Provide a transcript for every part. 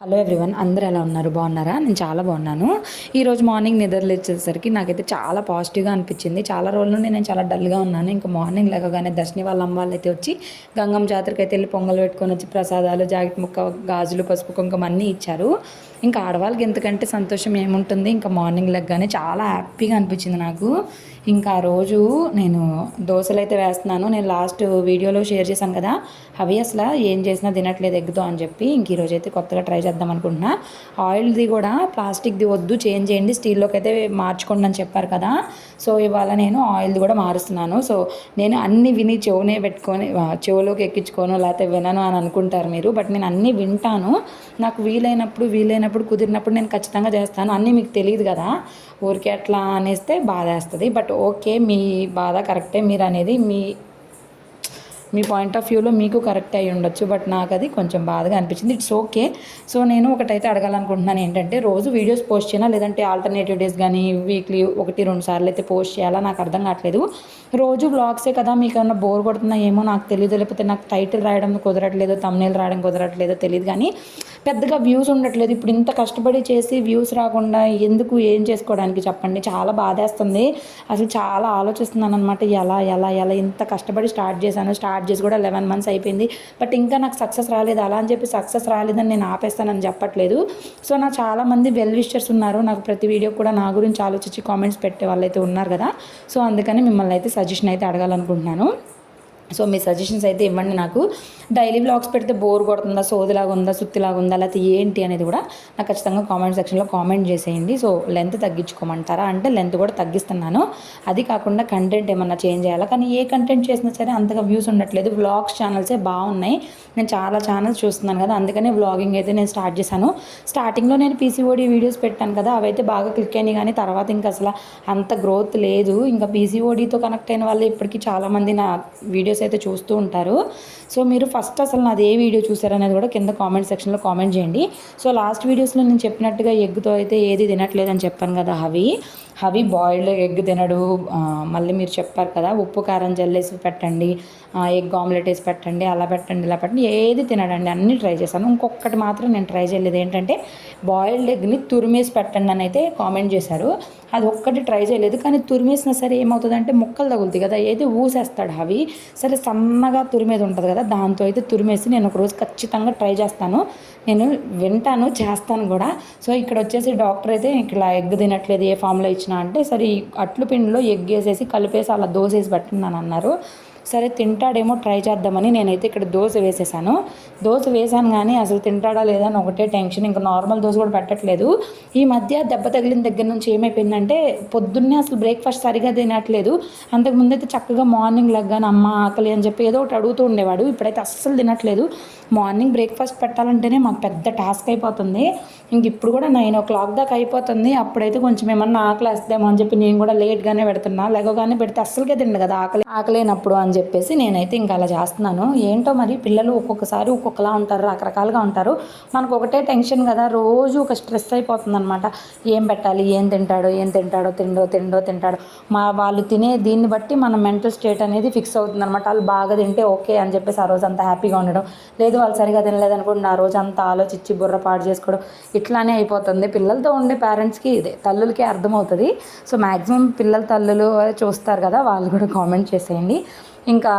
Hello everyone అందరూ ఎలా ఉన్నారు? బాగున్నారా? నేను చాలా బాగున్నాను. ఈరోజు మార్నింగ్ నిద్ర లేచేసరికి నాకైతే చాలా పాజిటివ్గా అనిపించింది. చాలా రోజుల నుండి నేను చాలా డల్గా ఉన్నాను. ఇంకా మార్నింగ్ లేకగానే దర్శని వాళ్ళ అమ్మ వాళ్ళు అయితే వచ్చి గంగమ్మ జాతరకి అయితే వెళ్ళి పొంగల్ పెట్టుకొని వచ్చి ప్రసాదాలు జాకెట్ ముక్క గాజులు పసుపు కుంకుమ అన్నీ ఇచ్చారు. ఇంకా ఆడవాళ్ళకి ఎందుకంటే సంతోషం ఏముంటుంది? ఇంకా మార్నింగ్ లెగ్గానే చాలా హ్యాపీగా అనిపించింది నాకు. ఇంకా ఆ రోజు నేను దోశలు అయితే వేస్తున్నాను. నేను లాస్ట్ వీడియోలో షేర్ చేశాను కదా అవి అసలు ఏం చేసినా తినట్లేదు ఎగ్గుతో అని చెప్పి ఇంక ఈరోజు అయితే కొత్తగా ట్రై చేద్దాం అనుకుంటున్నా. ఆయిల్ది కూడా ప్లాస్టిక్ది వద్దు చేంజ్ చేయండి స్టీల్లోకి అయితే మార్చుకోండి అని చెప్పారు కదా. సో ఇవాళ నేను ఆయిల్ది కూడా మారుస్తున్నాను. సో నేను అన్ని విని చెవునే పెట్టుకొని చెవులోకి ఎక్కించుకోను లేకపోతే వినను అని అనుకుంటారు మీరు బట్ నేను అన్నీ వింటాను. నాకు వీలైనప్పుడు వీలైనప్పుడు కుదిరినప్పుడు నేను ఖచ్చితంగా చేస్తాను. అన్నీ మీకు తెలియదు కదా. ఊరికే అట్లా అనేస్తే బాధ వేస్తుంది బట్ ఓకే మీ బాధ కరెక్టే. మీరు అనేది మీ మీ పాయింట్ ఆఫ్ వ్యూలో మీకు కరెక్ట్ అయి ఉండొచ్చు. బట్ నాకు అది కొంచెం బాధగా అనిపించింది. It's okay. సో నేను ఒకటైతే అడగాలనుకుంటున్నాను ఏంటంటే రోజు వీడియోస్ పోస్ట్ చేయాలా? లేదంటే ఆల్టర్నేటివ్ డేస్ కానీ వీక్లీ ఒకటి రెండు సార్లు అయితే పోస్ట్ చేయాలా? నాకు అర్థం కావట్లేదు. రోజు వ్లాగ్సే కదా మీకు ఏమన్నా బోర్ కొడుతున్నా ఏమో నాకు తెలియదు లేకపోతే నాకు టైటిల్ రాయడం కుదరట్లేదు తమ్నేల్ రాయడం కుదరట్లేదో తెలియదు కానీ పెద్దగా వ్యూస్ ఉండట్లేదు. ఇప్పుడు ఇంత కష్టపడి చేసి వ్యూస్ రాకుండా ఎందుకు ఏం చేసుకోవడానికి చెప్పండి. చాలా బాధేస్తుంది. అసలు చాలా ఆలోచిస్తున్నాను అనమాట ఎలా ఎలా ఎలా ఇంత కష్టపడి స్టార్ట్ చేశాను. స్టార్ట్ చేసి కూడా లెవెన్ మంత్స్ అయిపోయింది. బట్ ఇంకా నాకు సక్సెస్ రాలేదు. అలా అని చెప్పి సక్సెస్ రాలేదని నేను ఆపేస్తానని చెప్పట్లేదు. సో నా చాలామంది వెల్ విషర్స్ ఉన్నారు. నాకు ప్రతి వీడియో కూడా నా గురించి ఆలోచించి కామెంట్స్ పెట్టే వాళ్ళైతే ఉన్నారు కదా. సో అందుకని మిమ్మల్ని అయితే సజెషన్ అయితే అడగాలనుకుంటున్నాను. సో మీ సజెషన్స్ అయితే ఇవ్వండి నాకు. డైలీ బ్లాగ్స్ పెడితే బోర్ కొడుతుందా సోదిలాగా ఉందా సుత్తిలాగా ఉందా లేకపోతే ఏంటి అనేది కూడా నాకు ఖచ్చితంగా కామెంట్ సెక్షన్లో కామెంట్ చేసేయండి. సో లెంత్ తగ్గించుకోమంటారా? అంటే లెంత్ కూడా తగ్గిస్తున్నాను. అది కాకుండా కంటెంట్ ఏమన్నా చేంజ్ చేయాలా? కానీ ఏ కంటెంట్ చేసినా సరే అంతగా వ్యూస్ ఉండట్లేదు. వ్లాగ్స్ ఛానల్సే బాగున్నాయి. నేను చాలా ఛానల్స్ చూస్తున్నాను కదా అందుకనే వ్లాగింగ్ అయితే నేను స్టార్ట్ చేశాను. స్టార్టింగ్లో నేను పీసీఓడి వీడియోస్ పెట్టాను కదా అవైతే బాగా క్లిక్ అయినాయి కానీ తర్వాత ఇంకా అసలు అంత గ్రోత్ లేదు. ఇంకా పీసీఓడితో కనెక్ట్ అయిన వాళ్ళు ఇప్పటికీ చాలామంది నా వీడియోస్ అయితే చూస్తూ ఉంటారు. సో మీరు ఫస్ట్ అసలు నాది ఏ వీడియో చూసారనేది కూడా కింద కామెంట్ సెక్షన్లో కామెంట్ చేయండి. సో లాస్ట్ వీడియోస్లో నేను చెప్పినట్టుగా ఎగ్తో అయితే ఏది తినట్లేదని చెప్పాను కదా హవి. హవి బాయిల్డ్ ఎగ్ తినడు. మళ్ళీ మీరు చెప్పారు కదా ఉప్పు కారం జల్లేసి పెట్టండి. ఎగ్ ఆమ్లెట్ వేసి పెట్టండి అలా పెట్టండి ఇలా పెట్టండి ఏది తినడండి అన్నీ ట్రై చేశాను. ఇంకొకటి మాత్రం నేను ట్రై చేయలేదు. ఏంటంటే బాయిల్డ్ ఎగ్ని తురిమేసి పెట్టండి అని అయితే కామెంట్ చేశారు. అది ఒక్కటి ట్రై చేయలేదు. కానీ తురిమేసినా సరే ఏమవుతుందంటే ముక్కలు తగులుతాయి కదా ఏది ఊసేస్తాడు అవి. సరే సన్నగా తురిమేది ఉంటుంది కదా దాంతో అయితే తురిమేసి నేను ఒకరోజు ఖచ్చితంగా ట్రై చేస్తాను. నేను వింటాను చేస్తాను కూడా. సో ఇక్కడ వచ్చేసి డాక్టర్ అయితే ఇక్కడ ఎగ్ తినట్లేదు ఏ ఫామ్లో ఇచ్చినా అంటే సరే అట్లు పిండిలో ఎగ్ వేసేసి కలిపేసి అలా దోసేసి వేసి పెట్టినాను అన్నారు. సరే తింటాడేమో ట్రై చేద్దామని నేనైతే ఇక్కడ దోశ వేసేసాను. దోశ వేసాను కానీ అసలు తింటాడా లేదా అని ఒకటే టెన్షన్ ఇంకా నార్మల్ దోశ కూడా పెట్టట్లేదు. ఈ మధ్య దెబ్బ తగిలిన దగ్గర నుంచి ఏమైపోయిందంటే పొద్దున్నే అసలు బ్రేక్ఫాస్ట్ సరిగా తినట్లేదు. అంతకుముందు అయితే చక్కగా మార్నింగ్ లగ్గాను అమ్మ ఆకలి అని చెప్పి ఏదో ఒకటి అడుగుతూ ఉండేవాడు ఇప్పుడైతే అస్సలు తినట్లేదు. మార్నింగ్ బ్రేక్ఫాస్ట్ పెట్టాలంటేనే మాకు పెద్ద టాస్క్ అయిపోతుంది. ఇంక ఇప్పుడు కూడా నైన్ ఓ క్లాక్ దాకా అయిపోతుంది. అప్పుడైతే కొంచెం ఏమన్నా ఆకలి వేస్తామో అని చెప్పి నేను కూడా లేట్గానే పెడుతున్నా. లేవగానే పెడితే అస్సలుగా తిండు కదా ఆకలి ఆకలేనప్పుడు అని చెప్పేసి నేనైతే ఇంకా అలా చేస్తున్నాను. ఏంటో మరి పిల్లలు ఒక్కొక్కసారి ఒక్కొక్కలా ఉంటారు రకరకాలుగా ఉంటారు. మనకు ఒకటే టెన్షన్ కదా రోజు ఒక స్ట్రెస్ అయిపోతుంది అనమాట ఏం పెట్టాలి ఏం తింటాడో ఏం తింటాడో తిండో తిండో తింటాడో. మా వాళ్ళు తినే దీన్ని బట్టి మన మెంటల్ స్టేట్ అనేది ఫిక్స్ అవుతుంది అనమాట వాళ్ళు బాగా తింటే ఓకే అని చెప్పేసి ఆ రోజు అంతా హ్యాపీగా ఉండడం. లేదు వాళ్ళు సరిగా తినలేదనుకోండి ఆ రోజు అంతా ఆలోచించి బుర్ర పాడు చేసుకోవడం. ఇట్లానే అయిపోతుంది. పిల్లలతో ఉండే పేరెంట్స్కి ఇదే తల్లులకి అర్థమవుతుంది. సో మ్యాక్సిమం పిల్లల తల్లులు చూస్తారు కదా వాళ్ళు కూడా కామెంట్ చేసేయండి. ఇంకా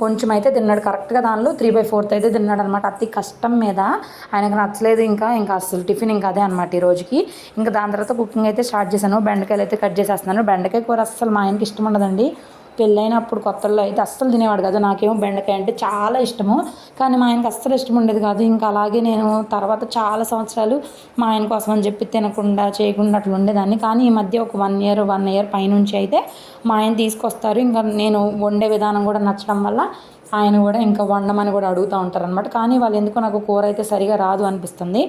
కొంచెం అయితే తిన్నాడు. కరెక్ట్గా దానిలో త్రీ బై ఫోర్త్ అయితే తిన్నాడు అనమాట అతి కష్టం మీద ఆయనకు నచ్చలేదు ఇంకా ఇంకా అసలు టిఫిన్ ఇంకా అదే అనమాట ఈ రోజుకి. ఇంకా దాని తర్వాత కుకింగ్ అయితే స్టార్ట్ చేశాను. బెండకాయలు అయితే కట్ చేసేస్తున్నాను. బెండకాయ కూర అస్సలు మా ఆయనకి ఇష్టం ఉండదండి. పెళ్ళైనప్పుడు కొత్తల్లో అయితే అస్సలు తినేవాడు కాదు. నాకేమో బెండకాయ అంటే చాలా ఇష్టము. కానీ మా ఆయనకి అస్సలు ఇష్టం ఉండేది కాదు. ఇంకా అలాగే నేను తర్వాత చాలా సంవత్సరాలు మా ఆయన కోసం అని చెప్పి తినకుండా చేయకుండా అట్లా ఉండేదాన్ని. కానీ ఈ మధ్య ఒక వన్ ఇయర్ వన్ ఇయర్ పైనుంచి అయితే మా ఆయన తీసుకొస్తారు. ఇంకా నేను వండే విధానం కూడా నచ్చడం వల్ల ఆయన కూడా ఇంకా వండమని కూడా అడుగుతూ ఉంటారు అనమాట కానీ వాళ్ళు ఎందుకో నాకు కూర అయితే సరిగా రాదు అనిపిస్తుంది.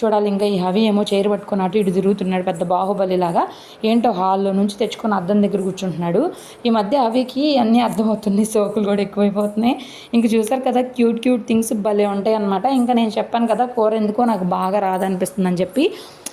చూడాలి ఇంకా ఈ హవి ఏమో చైర్ పట్టుకున్నట్టు అటు ఇటు తిరుగుతున్నాడు పెద్ద బాహుబలి లాగా. ఏంటో హాల్లో నుంచి తెచ్చుకొని అద్దం దగ్గర కూర్చుంటున్నాడు. ఈ మధ్య అవికి అన్నీ అర్థమవుతుంది. సోకులు కూడా ఎక్కువైపోతున్నాయి. ఇంక చూసారు కదా క్యూట్ క్యూట్ థింగ్స్ భలే ఉంటాయి అనమాట ఇంకా నేను చెప్పాను కదా కూర ఎందుకో నాకు బాగా రాదనిపిస్తుంది అని చెప్పి.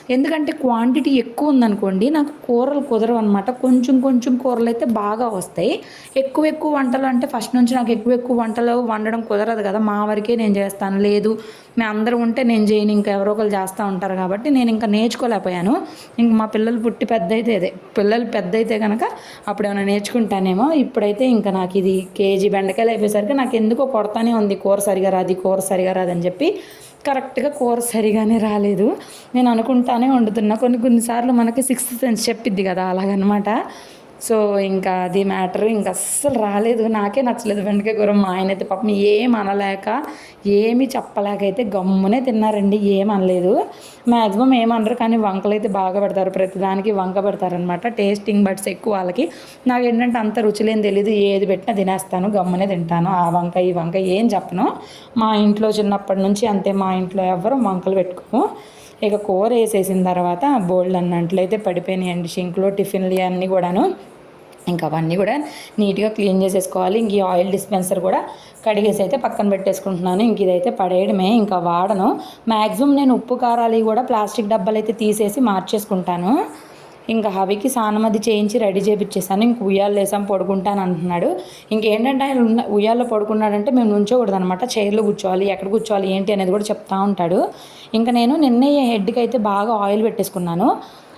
ఎందుకంటే క్వాంటిటీ ఎక్కువ ఉందనుకోండి నాకు కూరలు కుదరవు అనమాట కొంచెం కొంచెం కూరలు అయితే బాగా వస్తాయి. ఎక్కువ ఎక్కువ వంటలు అంటే ఫస్ట్ నుంచి నాకు ఎక్కువ ఎక్కువ వంటలు వండడం కుదరదు కదా. మా వరకే నేను చేస్తాను. లేదు మేము అందరూ ఉంటే నేను చేయను. ఇంకా ఎవరో ఒకరు చేస్తూ ఉంటారు కాబట్టి నేను ఇంకా నేర్చుకోలేకపోయాను. ఇంక మా పిల్లలు పుట్టి పెద్ద అయితే అదే. పిల్లలు పెద్ద అయితే కనుక అప్పుడు ఏమైనా నేర్చుకుంటానేమో. ఇప్పుడైతే ఇంకా నాకు ఇది కేజీ బెండకాయలు అయిపోయేసరికి నాకు ఎందుకో కొడతానే ఉంది. కూర సరిగా రాదు కూర సరిగా రాదని చెప్పి కరెక్ట్గా కూర సరిగానే రాలేదు. నేను అనుకుంటానే వండుతున్నా. కొన్ని కొన్నిసార్లు మనకి సిక్స్త్ సెన్స్ చెప్పిద్ది కదా అలాగనమాట. సో ఇంకా అది మ్యాటర్ ఇంకా అస్సలు రాలేదు. నాకే నచ్చలేదు బెండకాయ కూర. మా ఆయన అయితే పాపం ఏం అనలేక ఏమి చెప్పలేక అయితే గమ్మునే తిన్నారండి. ఏం అనలేదు. మ్యాక్సిమం ఏమనరు కానీ వంకలు అయితే బాగా పెడతారు. ప్రతిదానికి వంక పెడతారనమాట టేస్టింగ్ బడ్స్ ఎక్కువ వాళ్ళకి. నాకు ఏంటంటే అంత రుచిలేని తెలియదు ఏది పెట్టినా తినేస్తాను గమ్మునే తింటాను. ఆ వంక ఈ వంక ఏం చెప్పను. మా ఇంట్లో చిన్నప్పటి నుంచి అంతే. మా ఇంట్లో ఎవ్వరూ వంకలు పెట్టుకోము. ఇక కూర వేసేసిన తర్వాత బోల్డ్ అన్నట్లు అయితే పడిపోయినాయండి. షింక్లో టిఫిన్లు అన్నీ కూడాను. ఇంకా అవన్నీ కూడా నీట్గా క్లీన్ చేసేసుకోవాలి. ఇంక ఈ ఆయిల్ డిస్పెన్సర్ కూడా కడిగేసి అయితే పక్కన పెట్టేసుకుంటున్నాను. ఇంక ఇదైతే పడేయడమే. ఇంకా వాడను. మ్యాక్సిమం నేను ఉప్పు కారాలు కూడా ప్లాస్టిక్ డబ్బాలు అయితే తీసేసి మార్చేసుకుంటాను. ఇంకా హవికి స్నానం అది చేయించి రెడీ చేయించేసాను ఇంక ఉయ్యాలు వేసాం పడుకుంటాను అంటున్నాడు. ఇంకేంటంటే ఆయన ఉన్న ఉయ్యాల్లో పడుకున్నాడంటే మేము నుంచోకూడదు అనమాట చైర్లో కూర్చోవాలి ఎక్కడ కూర్చోవాలి ఏంటి అనేది కూడా చెప్తా ఉంటాడు. ఇంకా నేను నిన్నే హెడ్కి అయితే బాగా ఆయిల్ పెట్టేసుకున్నాను.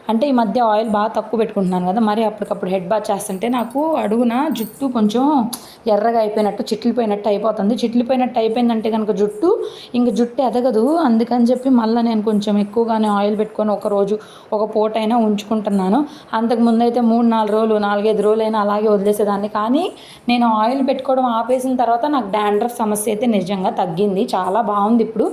అంటే ఈ మధ్య ఆయిల్ బాగా తక్కువ పెట్టుకుంటున్నాను కదా మరి అప్పటికప్పుడు హెడ్ బాత్ చేస్తుంటే నాకు అడుగున జుట్టు కొంచెం ఎర్రగా అయిపోయినట్టు చిట్లిపోయినట్టు అయిపోతుంది. చిట్లిపోయినట్టు అయిపోయిందంటే కనుక జుట్టు ఇంక జుట్టు ఎదగదు. అందుకని చెప్పి మళ్ళీ నేను కొంచెం ఎక్కువగానే ఆయిల్ పెట్టుకొని ఒక రోజు ఒక పూట అయినా ఉంచుకుంటున్నాను. అంతకుముందు అయితే మూడు నాలుగు రోజులు నాలుగైదు రోజులు అయినా అలాగే వదిలేసేదాన్ని. కానీ నేను ఆయిల్ పెట్టుకోవడం ఆపేసిన తర్వాత నాకు డాండ్రఫ్ సమస్య అయితే నిజంగా తగ్గింది. చాలా బాగుంది ఇప్పుడు.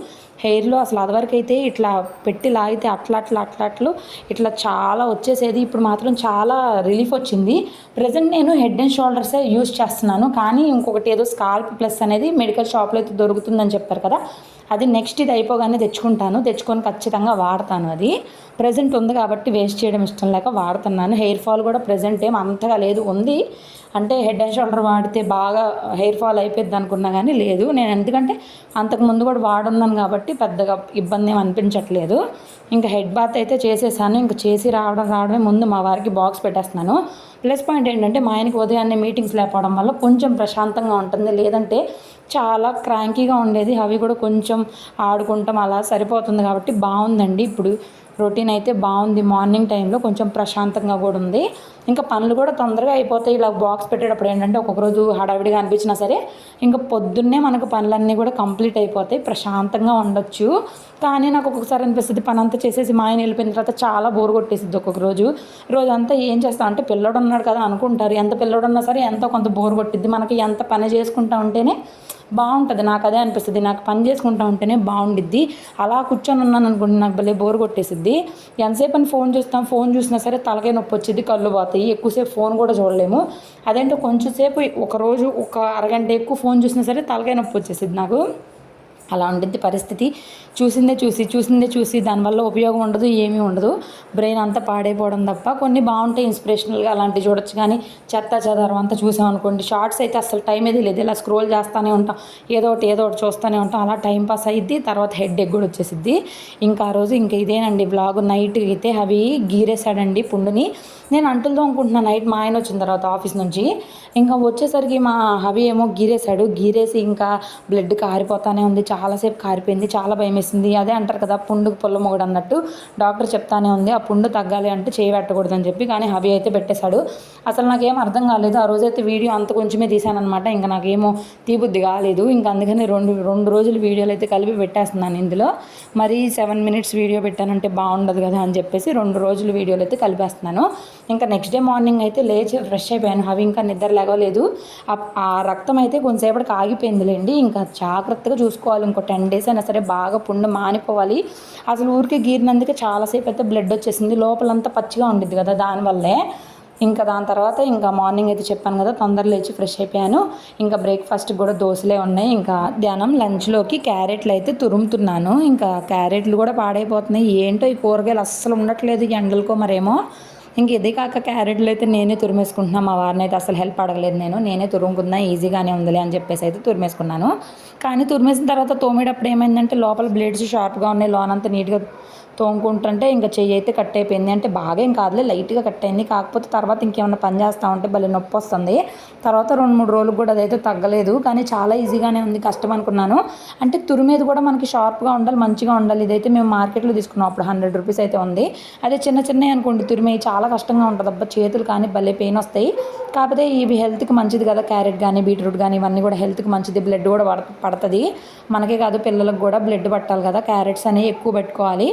హెయిర్లో అసలు అదివరకు అయితే ఇట్లా పెట్టి లాగితే అట్లా అట్లా అట్లా అట్లు ఇట్లా చాలా వచ్చేసేది. ఇప్పుడు మాత్రం చాలా రిలీఫ్ వచ్చింది. ప్రజెంట్ నేను హెడ్ అండ్ షోల్డర్సే యూస్ చేస్తున్నాను. కానీ ఇంకొకటి ఏదో స్కాల్ప్ ప్లస్ అనేది మెడికల్ షాప్లో అయితే దొరుకుతుందని చెప్పారు కదా. అది నెక్స్ట్ ఇది అయిపోగానే తెచ్చుకుంటాను. తెచ్చుకొని ఖచ్చితంగా వాడతాను అది. ప్రజెంట్ ఉంది కాబట్టి వేస్ట్ చేయడం ఇష్టం లేక వాడుతున్నాను. హెయిర్ ఫాల్ కూడా ప్రజెంట్ ఏం అంతగా లేదు. ఉంది. అంటే హెడ్ అండ్ షోల్డర్ వాడితే బాగా హెయిర్ ఫాల్ అయిపోద్ది అనుకున్నా కానీ లేదు. నేను ఎందుకంటే అంతకు ముందు కూడా వాడున్నాను కాబట్టి పెద్దగా ఇబ్బంది ఏమి అనిపించట్లేదు. ఇంకా హెడ్ బాత్ అయితే చేసేసాను. ఇంకా చేసి రావడం రావడమే ముందు మా వారికి బాక్స్ పెట్టేస్తున్నాను. ప్లస్ పాయింట్ ఏంటంటే మా ఆయనకి ఉదయాన్నే మీటింగ్స్ లేకపోవడం వల్ల కొంచెం ప్రశాంతంగా ఉంటుంది. లేదంటే చాలా క్రాంకీగా ఉండేది. అవి కూడా కొంచెం ఆడుకుంటాం అలా సరిపోతుంది కాబట్టి బాగుందండి. ఇప్పుడు రొటీన్ అయితే బాగుంది మార్నింగ్ టైంలో కొంచెం ప్రశాంతంగా కూడా ఉంది. ఇంకా పనులు కూడా తొందరగా అయిపోతాయి. ఇలా బాక్స్ పెట్టేటప్పుడు ఏంటంటే ఒక్కొక్క రోజు హడావిడిగా అనిపించినా సరే ఇంకా పొద్దున్నే మనకు పనులన్నీ కూడా కంప్లీట్ అయిపోతాయి. ప్రశాంతంగా ఉండొచ్చు. కానీ నాకు ఒక్కొక్కసారి అనిపిస్తుంది పని అంతా చేసేసి మా ఆయన వెళ్ళిపోయిన తర్వాత చాలా బోర్ కొట్టేసింది ఒక్కొక్క రోజు. రోజంతా ఏం చేస్తా అంటే పిల్లడు ఉన్నాడు కదా అనుకుంటారు. ఎంత పిల్లడు ఉన్నా సరే ఎంతో కొంత బోర్ కొట్టిద్ది. మనకి ఎంత పని చేసుకుంటా ఉంటేనే బాగుంటుంది. నాకు అదే అనిపిస్తుంది. నాకు పని చేసుకుంటా ఉంటేనే బాగుండిద్ది. అలా కూర్చొని ఉన్నాను అనుకోండి నాకు భలే బోర్ కొట్టేసిద్ది. ఎంతసేపు అని ఫోన్ చూస్తాం ఫోన్ చూసినా సరే తలకే నొప్పి వచ్చింది కళ్ళు పోతాయి. ఎక్కువసేపు ఫోన్ కూడా చూడలేము. అదేంటో కొంచెంసేపు ఒక రోజు ఒక అరగంట ఎక్కువ ఫోన్ చూసినా సరే తలకాయ నొప్పి వచ్చేసింది నాకు. అలా ఉంటుంది పరిస్థితి. చూసిందే చూసి చూసిందే చూసి దానివల్ల ఉపయోగం ఉండదు ఏమీ ఉండదు. బ్రెయిన్ అంతా పాడైపోవడం తప్ప కొన్ని బాగుంటాయి ఇన్స్పిరేషనల్గా అలాంటివి చూడొచ్చు కానీ చెత్త చెదారం అంతా చూసామనుకోండి షార్ట్స్ అయితే అసలు టైం ఏది లేదు ఇలా స్క్రోల్ చేస్తూనే ఉంటాం. ఏదో ఒకటి ఏదో ఒకటి చూస్తూనే ఉంటాం. అలా టైం పాస్ అయ్యిద్ది తర్వాత హెడ్ ఎగ్ కూడా వచ్చేసిద్ది. ఇంకా ఆ రోజు ఇంకా ఇదేనండి బ్లాగ్. నైట్ అయితే అవి గీరేసాడండి పుండుని. నేను అంటులు అనుకుంటున్నాను నైట్ మా ఆయన వచ్చిన తర్వాత ఆఫీస్ నుంచి. ఇంకా వచ్చేసరికి మా హవి ఏమో గీరేశాడు. గీరేసి ఇంకా బ్లడ్ కారిపోతానే ఉంది. చాలాసేపు కారిపోయింది. చాలా భయం వేసింది అదే అంటారు కదా పుండుకు పొల్ల మొగడు అన్నట్టు. డాక్టర్ చెప్తానే ఉంది. ఆ పుండు తగ్గాలి అంటే చేయి పెట్టకూడదని చెప్పి కానీ హవి అయితే పెట్టేశాడు. అసలు నాకేం అర్థం కాలేదు. ఆ రోజైతే వీడియో అంత కొంచెమే తీశానమాట ఇంకా నాకేమో తీబుద్ధి కాలేదు. ఇంకా అందుకని రెండు రెండు రోజులు వీడియోలు అయితే కలిపి పెట్టేస్తున్నాను ఇందులో. మరి సెవెన్ మినిట్స్ వీడియో పెట్టానంటే బాగుండదు కదా అని చెప్పేసి రెండు రోజులు వీడియోలు అయితే కలిపేస్తున్నాను. ఇంకా నెక్స్ట్ డే మార్నింగ్ అయితే లేచి ఫ్రెష్ అయిపోయాను. హవి ఇంకా నిద్ర లేక ఆ- ఆ రక్తం అయితే కొంతసేపటికి ఆగిపోయిందిలేండి ఇంకా జాగ్రత్తగా చూసుకోవాలి. ఇంకో టెన్ డేస్ అయినా సరే బాగా పుండు మానిపోవాలి. అసలు ఊరికే గీరినందుకే చాలాసేపు అయితే బ్లడ్ వచ్చేసింది. లోపలంతా పచ్చిగా ఉండిద్ది కదా దానివల్లే. ఇంకా దాని తర్వాత ఇంకా మార్నింగ్ అయితే చెప్పాను కదా తొందర లేచి ఫ్రెష్ అయిపోయాను. ఇంకా బ్రేక్ఫాస్ట్ కూడా దోశలే ఉన్నాయి. ఇంకా ధ్యానం లంచ్లోకి క్యారెట్లు అయితే తురుముతున్నాను. ఇంకా క్యారెట్లు కూడా పాడైపోతున్నాయి. ఏంటో ఈ కూరగాయలు అస్సలు ఉండట్లేదు ఈ ఎండలకో మరేమో. ఇంక ఇది కాక క్యారెట్లు అయితే నేనే తురిమేసుకుంటున్నా. మా వారిని అయితే అసలు హెల్ప్ అడగలేదు నేను. నేనే తురుముకున్నా ఈజీగానే ఉందిలే అని చెప్పేసి అయితే తురిమేసుకున్నాను. కానీ తురిమేసిన తర్వాత తోమేటప్పుడు ఏమైందంటే లోపల బ్లేడ్స్ షార్ప్గా ఉన్నాయి. లోనంతా నీట్గా తోముకుంటుంటే ఇంకా చెయ్యి అయితే కట్ అయిపోయింది. అంటే బాగా ఏం కాదులే లైట్గా కట్ అయింది. కాకపోతే తర్వాత ఇంకేమైనా పని చేస్తూ ఉంటే భలే నొప్పి వస్తుంది. తర్వాత రెండు మూడు రోజులు కూడా అదైతే తగ్గలేదు. కానీ చాలా ఈజీగానే ఉంది కష్టం అనుకున్నాను. అంటే తురిమేది కూడా మనకి షార్ప్గా ఉండాలి మంచిగా ఉండాలి. ఇదైతే మేము మార్కెట్లో తీసుకున్నాం. అప్పుడు హండ్రెడ్ రూపీస్ అయితే ఉంది. అదే చిన్న చిన్నవి అనుకోండి తురిమేవి చాలా కష్టంగా ఉంటుంది. అబ్బా చేతులు కానీ భలే పెయిన్ వస్తాయి. కాకపోతే ఇవి హెల్త్కి మంచిది కదా క్యారెట్ కానీ బీట్రూట్ కానీ ఇవన్నీ కూడా హెల్త్కి మంచిది. బ్లడ్ కూడా పడుతుంది. మనకే కాదు పిల్లలకు కూడా బ్లడ్ పట్టాలి కదా క్యారెట్స్ అనేవి ఎక్కువ పెట్టుకోవాలి.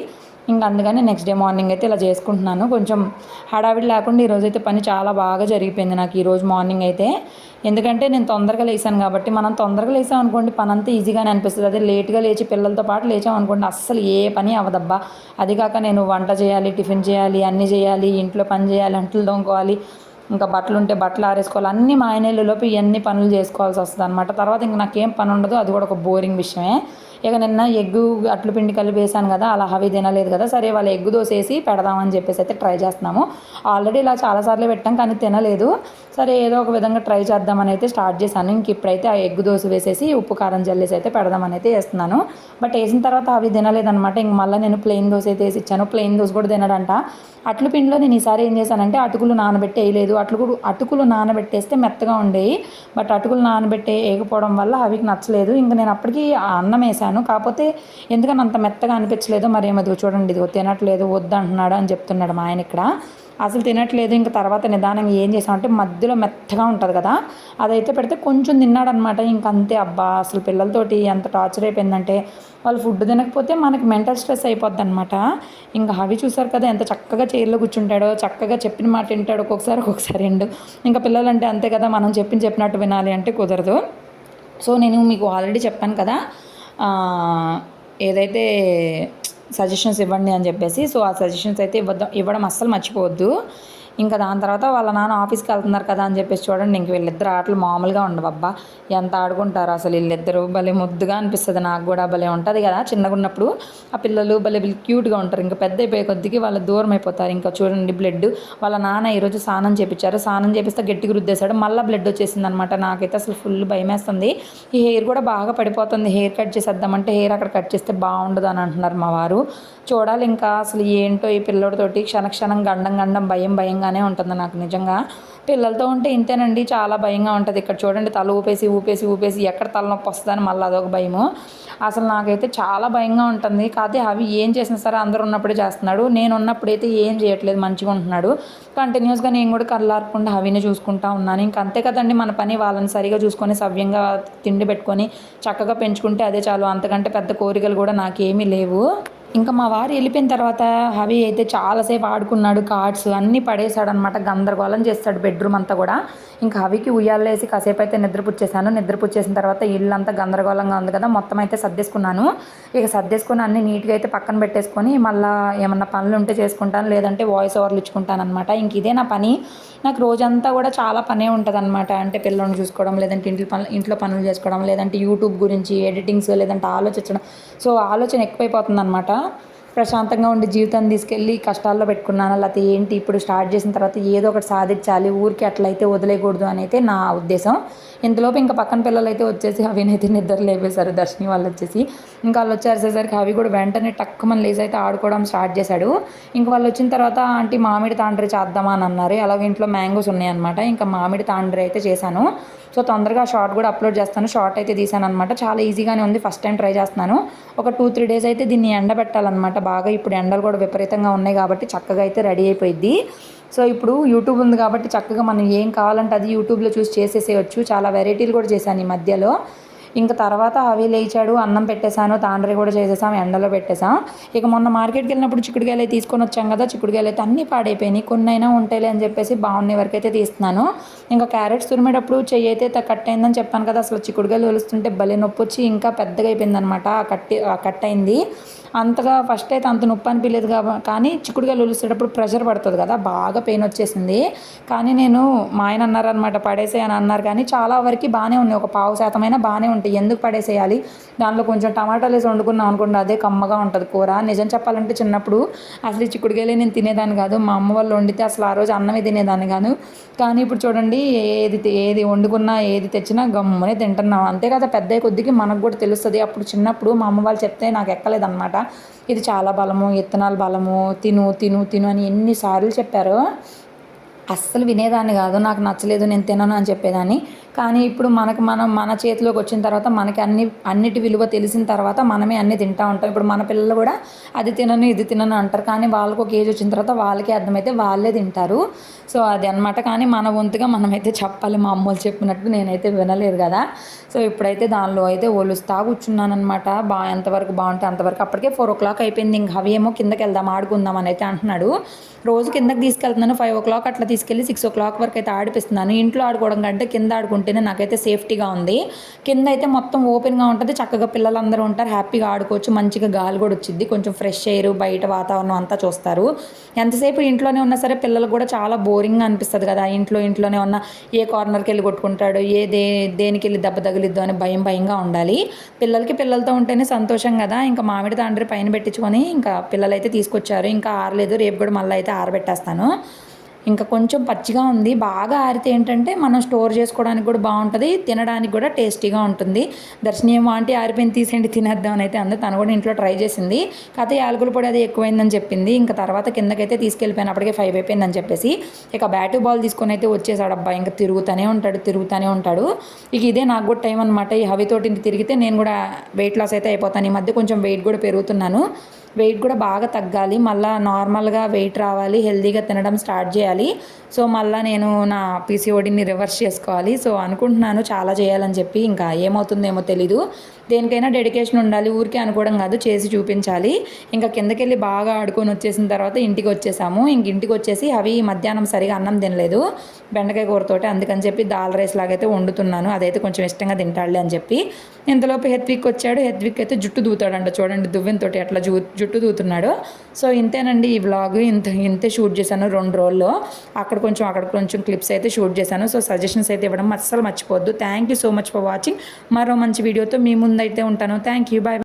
ఇంకా అందుకని నెక్స్ట్ డే మార్నింగ్ అయితే ఇలా చేసుకుంటున్నాను. కొంచెం హడావిడి లేకుండా ఈరోజు అయితే పని చాలా బాగా జరిగిపోయింది నాకు ఈరోజు మార్నింగ్ అయితే. ఎందుకంటే నేను తొందరగా లేసాను కాబట్టి మనం తొందరగా లేసాం అనుకోండి పని అంతా ఈజీగానే అనిపిస్తుంది. అదే లేట్గా లేచి పిల్లలతో పాటు లేచాం అనుకోండి అస్సలు ఏ పని అవదబ్బా. అది కాక నేను వంట చేయాలి టిఫిన్ చేయాలి అన్నీ చేయాలి ఇంట్లో పని చేయాలి అంట్లు తోముకోవాలి ఇంకా బట్టలు ఉంటే బట్టలు ఆరేసుకోవాలి అన్నీ మా ఆయనలోపు ఇవన్నీ పనులు చేసుకోవాల్సి వస్తుంది అనమాట తర్వాత ఇంకా నాకేం పని ఉండదు అది కూడా ఒక బోరింగ్ విషయమే. ఇక నిన్న ఎగ్గు అట్లు పిండి కలిపి వేసాను కదా అలా అవి తినలేదు కదా సరే వాళ్ళ ఎగ్గు దోశ వేసి పెడదామని చెప్పేసి అయితే ట్రై చేస్తున్నాము. ఆల్రెడీ ఇలా చాలాసార్లు పెట్టాం కానీ తినలేదు. సరే ఏదో ఒక విధంగా ట్రై చేద్దామని అయితే స్టార్ట్ చేశాను. ఇంక ఇప్పుడైతే ఆ ఎగ్గు దోశ వేసేసి ఉప్పు కారం జల్లేసి అయితే పెడదామని అయితే వేస్తున్నాను బట్ వేసిన తర్వాత అవి తినలేదనమాట ఇంక మళ్ళీ నేను ప్లెయిన్ దోశ అయితే వేసి ఇచ్చాను. ప్లెయిన్ దోశ కూడా తినడంట. అట్లు పిండిలో నేను ఈసారి ఏం చేశానంటే అటుకులు నానబెట్టి వేయలేదు. అటుకులు అటుకులు నానబెట్టేస్తే మెత్తగా ఉండేవి. బట్ అటుకులు నానబెట్టి వేయకపోవడం వల్ల అవికి నచ్చలేదు. ఇంక నేను అప్పటికి అన్నం వేసాను కాకపోతే ఎందుకని అంత మెత్తగా అనిపించలేదు మరి ఏమది చూడండి ఇదిగో తినట్లేదు వద్దు అంటున్నాడు అని చెప్తున్నాడు మా ఆయన ఇక్కడ. అసలు తినట్లేదు ఇంకా తర్వాత నిదానంగా ఏం చేసామంటే మధ్యలో మెత్తగా ఉంటుంది కదా అదైతే పెడితే కొంచెం తిన్నాడనమాట. ఇంక అంతే అబ్బా అసలు పిల్లలతోటి ఎంత టార్చర్ అయిపోయిందంటే వాళ్ళు ఫుడ్ తినకపోతే మనకి మెంటల్ స్ట్రెస్ అయిపోద్ది అనమాట ఇంకా అవి చూసారు కదా ఎంత చక్కగా చైర్లో కూర్చుంటాడో చక్కగా చెప్పిన మాట వింటాడు ఒక్కొక్కసారి ఒక్కొక్కసారి రెండు. ఇంకా పిల్లలంటే అంతే కదా మనం చెప్పిన చెప్పినట్టు వినాలి అంటే కుదరదు. సో నేను మీకు ఆల్రెడీ చెప్పాను కదా ఏదైతే సజెషన్స్ ఇవ్వండి అని చెప్పేసి సో ఆ సజెషన్స్ అయితే ఇవ్వద్దాం ఇవ్వడం అస్సలు మర్చిపోవద్దు. ఇంకా దాని తర్వాత వాళ్ళ నాన్న ఆఫీస్కి వెళ్తున్నారు కదా అని చెప్పేసి చూడండి ఇంక వీళ్ళిద్దరు ఆటలు మామూలుగా ఉండవబ్బా ఎంత ఆడుకుంటారు అసలు వీళ్ళిద్దరూ? భలే ముద్దుగా అనిపిస్తుంది నాకు కూడా భలే ఉంటుంది కదా. చిన్నగా ఉన్నప్పుడు ఆ పిల్లలు భలే వీళ్ళు క్యూట్గా ఉంటారు. ఇంకా పెద్ద అయిపోయే కొద్దికి వాళ్ళు దూరం అయిపోతారు. ఇంకా చూడండి బ్లడ్ వాళ్ళ నాన్న ఈరోజు స్నానం చేపించారు స్నానం చేపిస్తే గట్టిగా రుద్దేశాడు. మళ్ళీ బ్లడ్ వచ్చేసింది అనమాట నాకైతే అసలు ఫుల్ భయమేస్తుంది. ఈ హెయిర్ కూడా బాగా పడిపోతుంది. హెయిర్ కట్ చేసేద్దామంటే హెయిర్ అక్కడ కట్ చేస్తే బాగుండదు అని అంటున్నారు మా వారు. చూడాలి ఇంకా అసలు ఏంటో ఈ పిల్లడితోటి. క్షణ క్షణం గండం గండం భయం భయంగా భయంగానే ఉంటుంది నాకు నిజంగా. పిల్లలతో ఉంటే ఇంతేనండి చాలా భయంగా ఉంటుంది. ఇక్కడ చూడండి తల ఊపేసి ఊపేసి ఊపేసి ఎక్కడ తలనొప్పి వస్తుందని మళ్ళీ అదొక భయము. అసలు నాకైతే చాలా భయంగా ఉంటుంది. కాకపోతే అవి ఏం చేసినా సరే అందరూ ఉన్నప్పుడే చేస్తున్నాడు. నేను ఉన్నప్పుడైతే ఏం చేయట్లేదు మంచిగా ఉంటున్నాడు. కంటిన్యూస్గా నేను కూడా కళ్ళారకుండా అవినే చూసుకుంటా ఉన్నాను. ఇంక అంతే కదండి మన పని వాళ్ళని సరిగా చూసుకొని సవ్యంగా తిండి పెట్టుకొని చక్కగా పెంచుకుంటే అదే చాలు. అంతకంటే పెద్ద కోరికలు కూడా నాకేమీ లేవు. ఇంకా మా వారు వెళ్ళిపోయిన తర్వాత హవి అయితే చాలాసేపు ఆడుకున్నాడు కార్డ్స్ అన్నీ పడేశాడు అనమాట గందరగోళం చేస్తాడు బెడ్రూమ్ అంతా కూడా. ఇంకా హవికి ఉయ్యాలేసి కాసేపు అయితే నిద్రపుచ్చేసాను నిద్రపుచ్చేసిన తర్వాత ఇల్లు అంతా గందరగోళంగా ఉంది కదా మొత్తం అయితే సర్దేసుకున్నాను. ఇక సర్దేసుకుని అన్ని నీట్గా అయితే పక్కన పెట్టేసుకొని మళ్ళీ ఏమన్నా పనులు ఉంటే చేసుకుంటాను లేదంటే వాయిస్ ఓవర్లు ఇచ్చుకుంటాను అనమాట ఇంక ఇదే నా పని. నాకు రోజంతా కూడా చాలా పనే ఉంటుంది అనమాట అంటే పిల్లల్ని చూసుకోవడం లేదంటే ఇంట్లో పనులు ఇంట్లో పనులు చేసుకోవడం లేదంటే యూట్యూబ్ గురించి ఎడిటింగ్స్ లేదంటే ఆలోచించడం. సో ఆలోచన ఎక్కువైపోతుంది అనమాట ప్రశాంతంగా ఉండి జీవితాన్ని తీసుకెళ్ళి కష్టాల్లో పెట్టుకున్నాను? లేకపోతే ఏంటి ఇప్పుడు స్టార్ట్ చేసిన తర్వాత ఏదో ఒకటి సాధించాలి ఊరికి అట్లయితే వదిలేయకూడదు అని అయితే నా ఉద్దేశం. ఇంతలోపు ఇంకా పక్కన పిల్లలు అయితే వచ్చేసి అవినైతే నిద్ర లేపేశారు. దర్శిని వాళ్ళు వచ్చేసి ఇంకా వాళ్ళు వచ్చేసేసరికి అవి కూడా వెంటనే టక్కుమని లేచి అయితే ఆడుకోవడం స్టార్ట్ చేశాడు. ఇంకా వాళ్ళు వచ్చిన తర్వాత ఆంటీ మామిడి తాండ్రి చేద్దామా అని అన్నారు. అలాగే ఇంట్లో మ్యాంగోస్ ఉన్నాయన్నమాట. ఇంకా మామిడి తాండ్రి అయితే చేశాను. సో తొందరగా షార్ట్ కూడా అప్లోడ్ చేస్తాను. షార్ట్ అయితే తీసాను అనమాట చాలా ఈజీగానే ఉంది. ఫస్ట్ టైం ట్రై చేస్తున్నాను. ఒక టూ త్రీ డేస్ అయితే దీన్ని ఎండబెట్టాలన్నమాట. బాగా ఇప్పుడు ఎండలు కూడా విపరీతంగా ఉన్నాయి కాబట్టి చక్కగా అయితే రెడీ అయిపోయింది సో ఇప్పుడు యూట్యూబ్ ఉంది కాబట్టి చక్కగా మనం ఏం కావాలంటే అది యూట్యూబ్లో చూసి చేసేసేయచ్చు. చాలా వెరైటీలు కూడా చేశాను ఈ మధ్యలో. ఇంకా తర్వాత అవి లేచాడు అన్నం పెట్టేశాను తాండ్రి కూడా చేసేసాం ఎండలో పెట్టేసాం ఇక మొన్న మార్కెట్కి వెళ్ళినప్పుడు చిక్కుడుకాయలు అయితే తీసుకొని వచ్చాం కదా చిక్కుడుకాయలు అయితే అన్నీ పాడైపోయినాయి. కొన్ని అయినా ఉంటాయిలే అని చెప్పేసి బాగున్నాయి వరకు అయితే తీస్తున్నాను. ఇంకా క్యారెట్స్ తురిమేటప్పుడు చెయ్యి అయితే కట్ అయిందని చెప్పాను కదా అసలు చిక్కుడుకాయలు ఒలుస్తుంటే భలే నొప్పి వచ్చి ఇంకా పెద్దగా అయిపోయింది అనమాట ఆ కట్టి కట్ అయింది. అంతగా ఫస్ట్ అయితే అంత నొప్పి అనిపించలేదు కానీ చిక్కుడుకాయలు ఒలిసేటప్పుడు ప్రెషర్ పడుతుంది కదా బాగా పెయిన్ వచ్చేసింది. కానీ నేను మా ఆయన అన్నారనమాట పడేసే అని అన్నారు. కానీ చాలా వరకు బాగానే ఉన్నాయి ఒక పావు శాతమైనా బాగానే ఉంటాయి. ఎందుకు పడేసేయాలి? దానిలో కొంచెం టమాటాలు వేసి వండుకున్నాం అనుకోండి అదే కమ్మగా ఉంటుంది కూర. నిజం చెప్పాలంటే చిన్నప్పుడు అసలు ఈ నేను తినేదాన్ని కాదు. మా అమ్మ వాళ్ళు వండితే అసలు ఆ రోజు అన్నమే తినేదాన్ని కాను కానీ ఇప్పుడు చూడండి ఏది ఏది వండుకున్నా ఏది తెచ్చినా గమ్మునే తింటున్నాం. అంతే కదా పెద్ద కొద్దికి మనకు కూడా తెలుస్తుంది. అప్పుడు చిన్నప్పుడు మా అమ్మ వాళ్ళు చెప్తే నాకు ఎక్కలేదన్నమాట. ఇది చాలా బలము ఇత్తనాలు బలము తిను తిను తిను అని ఎన్నిసార్లు చెప్పారు అస్సలు వినేదాన్ని కాదు నాకు నచ్చలేదు నేను తినను అని చెప్పేదాన్ని. కానీ ఇప్పుడు మనకు మనం మన చేతిలోకి వచ్చిన తర్వాత మనకి అన్ని అన్నిటి విలువ తెలిసిన తర్వాత మనమే అన్ని తింటూ ఉంటాం. ఇప్పుడు మన పిల్లలు కూడా అది తినను ఇది తినను అంటారు. కానీ వాళ్ళకు ఒక ఏజ్ వచ్చిన తర్వాత వాళ్ళకి అర్థమైతే వాళ్ళే తింటారు. సో అది అనమాట కానీ మన వంతుగా మనమైతే చెప్పాలి మా అమ్మోళ్ళు చెప్పినట్టు నేనైతే వినలేదు కదా. సో ఇప్పుడైతే దానిలో అయితే ఒలుస్తా కూర్చున్నాను అనమాట బా ఎంతవరకు బాగుంటే అంతవరకు. అప్పటికే ఫోర్ ఓ క్లాక్ అయిపోయింది. ఇంక అవి ఏమో కిందకి వెళ్దాం ఆడుకుందాం అని అయితే అంటున్నాడు. రోజు కిందకి తీసుకెళ్తున్నాను. ఫైవ్ ఓ క్లాక్ అట్లా తీసుకెళ్ళి సిక్స్ ఓ క్లాక్ వరకు అయితే ఆడిపిస్తున్నాను. ఇంట్లో ఆడుకోవడం కంటే కింద ఉంటేనే నాకైతే సేఫ్టీగా ఉంది. కింద అయితే మొత్తం ఓపెన్గా ఉంటుంది. చక్కగా పిల్లలందరూ ఉంటారు. హ్యాపీగా ఆడుకోవచ్చు. మంచిగా గాలి కూడా వచ్చింది కొంచెం ఫ్రెష్ ఎయిర్ బయట వాతావరణం అంతా చూస్తారు. ఎంతసేపు ఇంట్లోనే ఉన్నా సరే పిల్లలు కూడా చాలా బోరింగ్గా అనిపిస్తుంది కదా. ఇంట్లో ఇంట్లోనే ఉన్న ఏ కార్నర్కి వెళ్ళి కొట్టుకుంటాడు ఏ దే దేనికి వెళ్ళి దెబ్బ తగిలిద్దు అని భయం భయంగా ఉండాలి. పిల్లలకి పిల్లలతో ఉంటేనే సంతోషం కదా. ఇంకా మామిడి తాండ్రి పైన పెట్టించుకొని ఇంకా పిల్లలైతే తీసుకొచ్చారు. ఇంకా ఆరలేదు. రేపు కూడా మళ్ళీ అయితే ఆరబెట్టేస్తాను. ఇంకా కొంచెం పచ్చిగా ఉంది. బాగా ఆరితే ఏంటంటే మనం స్టోర్ చేసుకోవడానికి కూడా బాగుంటుంది. తినడానికి కూడా టేస్టీగా ఉంటుంది. దర్శనీయం ఆంటీ ఆరిపోయిన తీసేయండి తినేద్దాం అని అయితే అందు. తను కూడా ఇంట్లో ట్రై చేసింది. కాకపోతే యాలకుల పొడి అది ఎక్కువైందని చెప్పింది. ఇంకా తర్వాత కిందకైతే తీసుకెళ్ళిపోయిన. అప్పటికే ఫైవ్ అయిపోయిందని చెప్పేసి. ఇక బ్యాటు బాల్ తీసుకొని అయితే వచ్చేసాడు అబ్బాయి ఇంకా తిరుగుతూనే ఉంటాడు తిరుగుతూనే ఉంటాడు. ఇక ఇదే నాకు కూడా టైం అనమాట ఈ హవితోటి తిరిగితే నేను కూడా వెయిట్ లాస్ అయితే అయిపోతాను. ఈ మధ్య కొంచెం వెయిట్ కూడా పెరుగుతున్నాను. వెయిట్ కూడా బాగా తగ్గాలి. మళ్ళీ నార్మల్గా వెయిట్ రావాలి. హెల్తీగా తినడం స్టార్ట్ చేయాలి. సో మళ్ళీ నేను నా పీసీఓడిని రివర్స్ చేసుకోవాలి. సో అనుకుంటున్నాను చాలా చేయాలని చెప్పి. ఇంకా ఏమవుతుందేమో తెలీదు. దేనికైనా డెడికేషన్ ఉండాలి. ఊరికే అనుకోవడం కాదు. చేసి చూపించాలి. ఇంకా కిందకెళ్ళి బాగా ఆడుకొని వచ్చేసిన తర్వాత ఇంటికి వచ్చేసాము. ఇంక ఇంటికి వచ్చేసి అవి మధ్యాహ్నం సరిగా అన్నం తినలేదు. బెండకాయ కూరతోటి అందుకని చెప్పి దాల్ రైస్ లాగైతే వండుతున్నాను. అదైతే కొంచెం ఇష్టంగా తింటాడులే అని చెప్పి. ఇంతలోపు హెత్విక్ వచ్చాడు. హెత్విక్ అయితే జుట్టు దూతాడంట. చూడండి దువ్వెంతో అట్లా జూ జుట్టు దూతున్నాడు. సో ఇంతేనండి ఈ వ్లాగ్ ఇంత ఇంతే షూట్ చేశాను రెండు రోజుల్లో. అక్కడ కొంచెం అక్కడ కొంచెం క్లిప్స్ అయితే షూట్ చేశాను. సో సజెషన్స్ అయితే ఇవ్వడం అస్సలు మర్చిపోవద్దు. Thank you so much for watching మరో మంచి వీడియోతో మీ ముందైతే ఉంటాను. Thank you bye